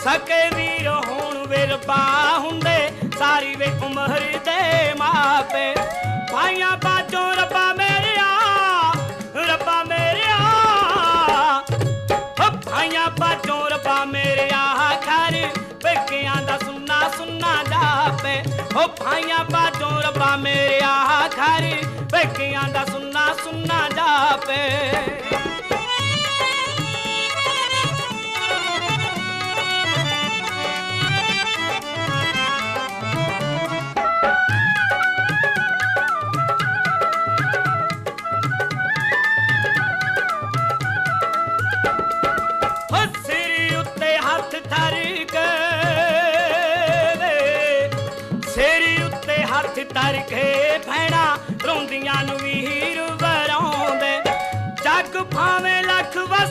ਸਕੇ ਵੀਰ ਹੋਣ ਵਿਰਪਾ ਹੁੰਦੇ, ਸਾਰੀ ਵੇ ਉਮਰ ਦੇ ਮਾਪੇ। ਭਾਈਆਂ ਬਾਝੋਂ ਰੱਬਾ ਮੇਰਿਆ ਰੱਬਾ ਮੇਰਿਆ। ਓ ਭਾਈਆਂ ਬਾਝੋਂ ਰੱਬਾ ਮੇਰਿਆ ਘਰ ਪੇਕਿਆਂ ਦਾ ਸੁੰਨਾ ਸੁੰਨਾ ਜਾਪੇ। ਓ ਭਾਈਆਂ ਬਾਝੋਂ ਰੱਬਾ ਮੇਰਿਆ ਘਰ ਪੇਕਿਆਂ ਦਾ ਸੁੰਨਾ ਸੁੰਨਾ ਜਾਪੇ। ਸਿਰ ਹੱਥ ਧਰ ਕੇ ਭੈਣਾ ਰੋਂਦੀਆਂ ਨੂੰ ਵੀਰ ਵਰਾਉਂਦੇ। ਜੱਗ ਭਾਵੇਂ ਲੱਖ ਵਸਦਾ